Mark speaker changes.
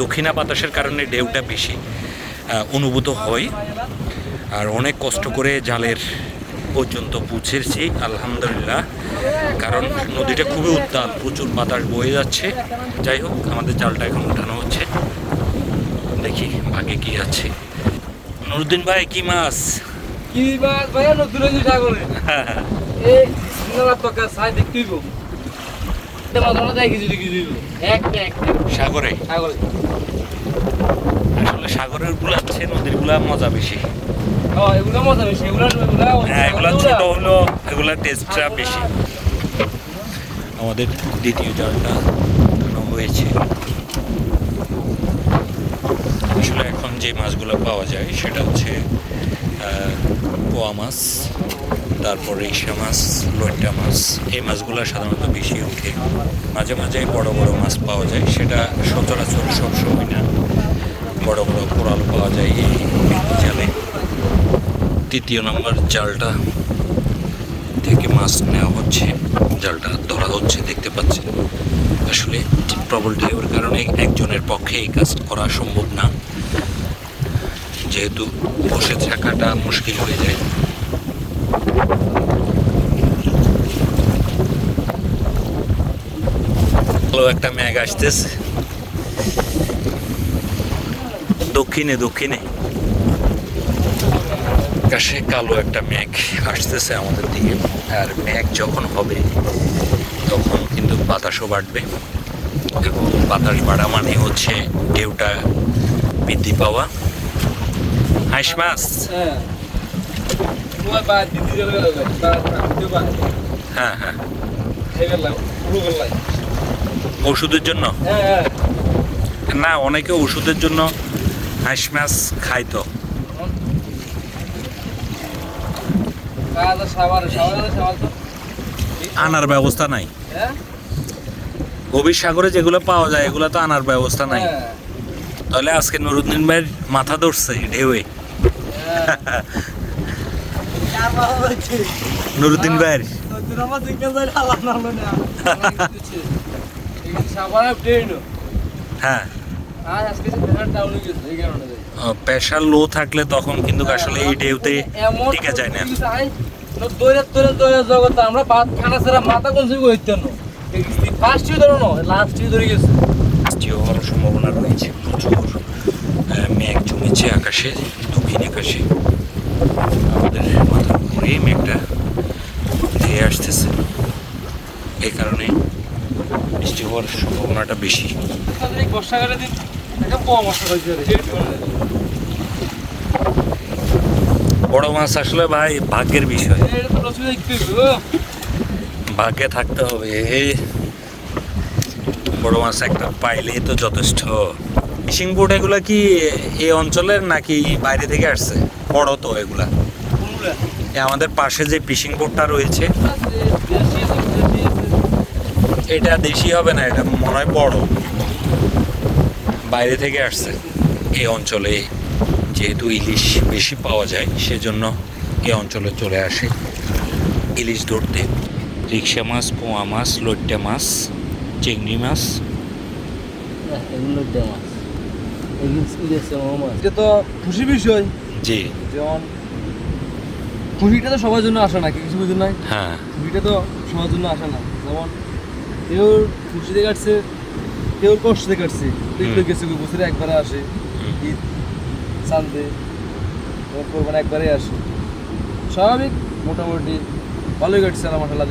Speaker 1: দক্ষিণা বাতাসের কারণে ঢেউটা বেশি অনুভূত হয়। আর অনেক কষ্ট করে জালের পর্যন্ত পৌঁছেছি আলহামদুলিল্লাহ। কারণ নদীটা খুবই উত্তাল প্রচুর বাতাস বয়ে যাচ্ছে। যাই হোক আমাদের জালটা এখন উঠানো হচ্ছে। দেখি ভাগে কি আছে। নুরুদ্দিন ভাই কি মাছ?
Speaker 2: কি মাছ ভাইয়া? নতুন হয়েছে সাগরে এই সিঙ্গারা তকা সাই দেখতে কিছু
Speaker 1: সাগরে?
Speaker 2: সাগরে।
Speaker 1: আসলে সাগরেরগুলা আছে নদীরগুলা মজা বেশি।
Speaker 2: ও এগুলো মজা বেশি এগুলো এগুলো
Speaker 1: হ্যাঁ এগুলা ছোট হলো এগুলা টেস্টটা বেশি। আমাদের দ্বিতীয় জালটা হয়েছে। আসলে এখন যে মাছগুলো পাওয়া যায় সেটা হচ্ছে পোয়া মাছ। তারপর রিক্সা মাছ লইটা মাছ, এই মাছগুলো সাধারণত বেশি ওঠে। মাঝে মাঝে বড় বড় মাছ পাওয়া যায়, সেটা সচরাচর সবসময় না। বড় বড় কোরাল পাওয়া যায় এই জালে তৃতীয় নম্বর জালটা থেকে মাছ নেওয়া হচ্ছে, জালটা ধরা হচ্ছে, দেখতে পাচ্ছেন। আসলে প্রবল ঢেউয়ের কারণে একজনের পক্ষে এই কাজ করা সম্ভব না। যেহেতু বসে থাকাটা মুশকিল হয়ে যায়। ভালো একটা ম্যাগ আসতেছে। দক্ষিণে দক্ষিণে। আকাশে কালো একটা মেঘ আসতেছে আমাদের দিকে। আর মেঘ যখন হবে, তখন কিন্তু বাতাসও বাড়বে। এবং বাতাস বাড়া মানে হচ্ছে ঢেউটা বৃদ্ধি পাওয়া। হাঁস মাছ?
Speaker 2: হ্যাঁ
Speaker 1: হ্যাঁ। ওষুধের জন্য?
Speaker 2: হ্যাঁ হ্যাঁ।
Speaker 1: না অনেকে ওষুধের জন্য হাঁস মাছ খায় তো।
Speaker 2: কাজ সাবার সাবার সাবার তো
Speaker 1: আনার ব্যবস্থা নাই?
Speaker 2: হ্যাঁ?
Speaker 1: গভীর সাগরে যেগুলো পাওয়া যায় এগুলো তো আনার ব্যবস্থা নাই। তাহলে আজকে নুরুদ্দিন ভাইয়ের মাথা ধরছে ঢেউয়ে।
Speaker 2: হ্যাঁ।
Speaker 1: নুরুদ্দিন ভাইয়ের। হ্যাঁ। প্রেশার লো থাকলে তখন কিন্তু আসলে এই ঢেউতে টিকা যায় না।
Speaker 2: আমরা ভাত খানা ছাড়া মাথা কোন সময় না ফার্স্ট ইউ ধরো না লাস্ট ইউ ধরে গেছে
Speaker 1: হওয়ার সম্ভাবনা রয়েছে মেঘ আকাশে আকাশে। আমাদের উপরে মেঘটা ধেয়ে আসতেছে। এই কারণে বৃষ্টি হওয়ার সম্ভাবনাটা বেশি। বড় মাছ আসলে ভাই ভাগ্যের বিষয়। ভাগ্যে থাকতে হবে। বড় মাছ একটা পাইলেই তো যথেষ্ট। ফিশিং বোট এগুলা কি এই অঞ্চলের নাকি বাইরে থেকে আসছে? বড় তো এগুলা। আমাদের পাশে যে ফিশিং বোটটা রয়েছে। এটা দেশি হবে না এটা মনে হয় বড়। বাইরে থেকে আসছে। এই অঞ্চলে যেহেতু ইলিশ বেশি পাওয়া যায় সেজন্য এই অঞ্চলে চলে আসে ইলিশ ধরতে। রিক্সা মাছ পোয়া মাছ লইট্টা মাছ চিংড়ি মাছ।
Speaker 2: এটা তো খুশি বিষয়।
Speaker 1: জি।
Speaker 2: যেমন খুশিটা তো সবার জন্য আসে না কিছু বুঝুন নাই?
Speaker 1: হ্যাঁ।
Speaker 2: খুশিটা তো সবার জন্য আসে না। যেমন কেউ খুশিতে কাটছে কেউ কষ্টতে কাটছে কেউ গেছে বছরে একবারে আসে ঈদ চান্দে কোরবান একবারে আসে। স্বাভাবিক মোটামুটি ভালোই কাটছে আমার খেলা